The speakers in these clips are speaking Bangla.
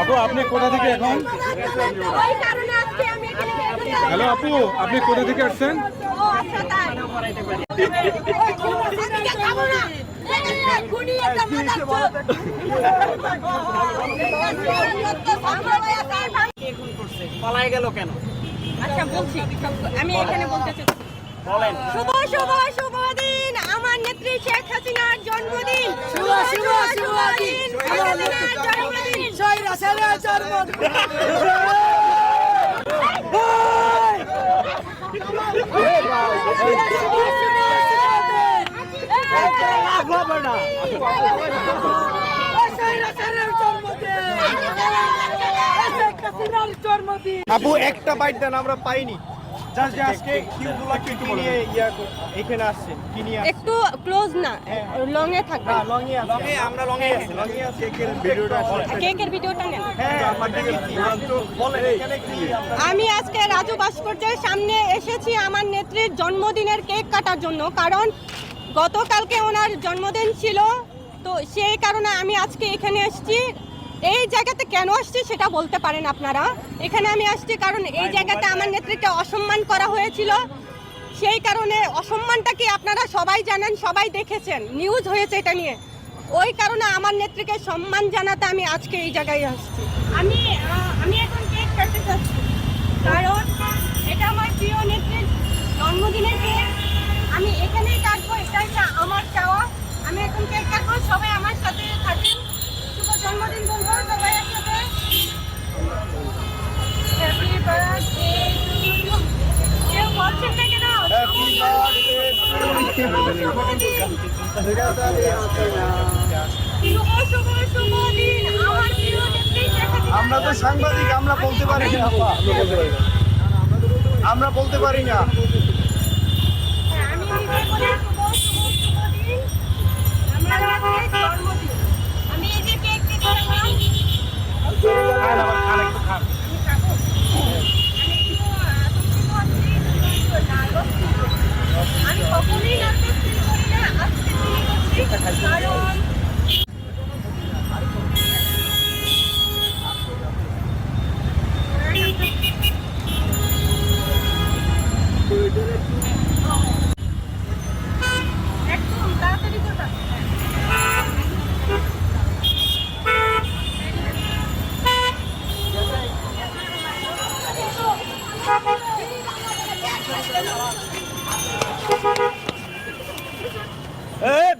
আপু আপনি কোথা থেকে এখন? ওই কারণে আজকে আমি এখানে বের হতে হলো। হ্যালো আপু আপনি কোথা থেকে আসছেন? ও আচ্ছা। পালায় গেল কেন? আচ্ছা বলছি আমি এখানে বলতে চাচ্ছি শুভ শুভ শুভ দিন আমার নেত্রী শেখ হাসিনার জন্মদিন শুভ শুভ শুভ দিন শেখ হাসিনার জন্মদিন সৈরা ছেড়ে জন্ম আপু একটা বাইট দেন আমরা পাইনি। একটু ক্লোজ না লং এ থাকবে। হ্যাঁ লংয়ে আছে। লংয়ে আমরা লংয়ে আছি। লংয়ে আছি। একের ভিডিওটা কেকের ভিডিওটা নেন। হ্যাঁ আমরা আমি আজকে রাজু ভাস্কর্যের সামনে এসেছি আমার নেত্রীর জন্মদিনের কেক কাটার জন্য কারণ গতকালকে ওনার জন্মদিন ছিল তো সেই কারণে আমি আজকে এখানে এসেছি। এই জায়গাতে কেন আসছি সেটা বলতে পারেন আপনারা। এখানে আমি আসছি কারণ এই জায়গাতে আমার নেত্রীকে অসম্মান করা হয়েছিল। সেই কারণে অসম্মানটা কি আপনারা সবাই জানেন, সবাই দেখেছেন নিউজ হয়েছে এটা নিয়ে। ওই কারণে আমার নেত্রীকে সম্মান জানাতে আমি আজকে এই জায়গায় আসছি। আমি আমি এখন কেক কাটতে চাচ্ছি। কারণ এটা আমার প্রিয় নেত্রীর জন্মদিনের কেক আমি এখানেই কাটবো এটা আমার চাওয়া। আমি এখন কেক কাটবো, সবাই আমার সাথে থাকেন আমার তো সাংবাদিক আমরা বলতে পারি না। আমরা বলতে পারি না।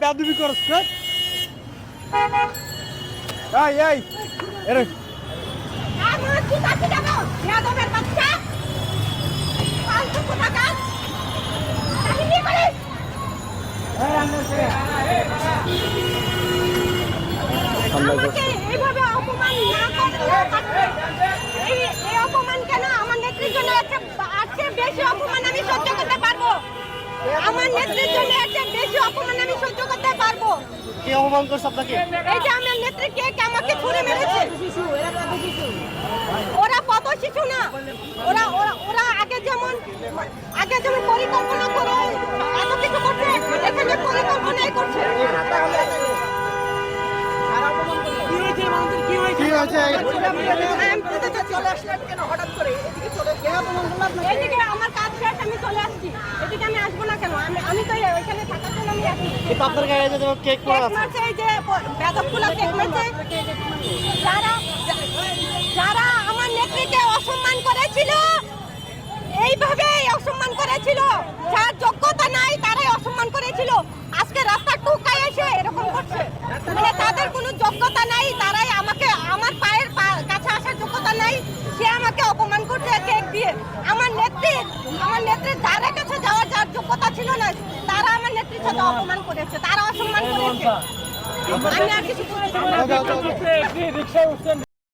বেদবি করছ না এই এই এরে। আমাকে এইভাবে অপমান না করলে পারতে। এই এই অপমান কেন? আমার নেত্রীর জন্য আছে বেশি অপমান আমি সহ্য করতে পারব। আমার নেত্রীর জন্য একটা বেশি অপমান আমি সহ্য করতে পারব। কে অপমান করছ আপনাকে? এই যে আমার নেত্রী কে আমাকে ছুড়ে মেরেছে? ওরা কত শিশু না। ওরা ওরা ওরা আগে যেমন আগে যেমন পরিকল্পনা করে আপনার গায়ে যে কেক কেক মারছে যারা যারা আমার নেত্রীকে অসম্মান করেছিল এইভাবে অসম্মান করেছিল। যার যোগ্যতা নাই তারাই অসম্মান করেছিল। আজকে রাস্তা টুকায় এসে এরকম করছে। মানে তাদের কোনো যোগ্যতা নাই তারাই আমাকে আমার পায়ের পা- কাছে আসার যোগ্যতা নাই সে আমাকে অপমান করছে কেক দিয়ে আমার নেত্রী আমার নেত্রীর ধারে কাছে যাওয়ার যার যোগ্যতা ছিল না তারা আমার নেত্রীর সাথে অপমান করেছে তারা অসম্মান করেছে আমি আর কিছু না।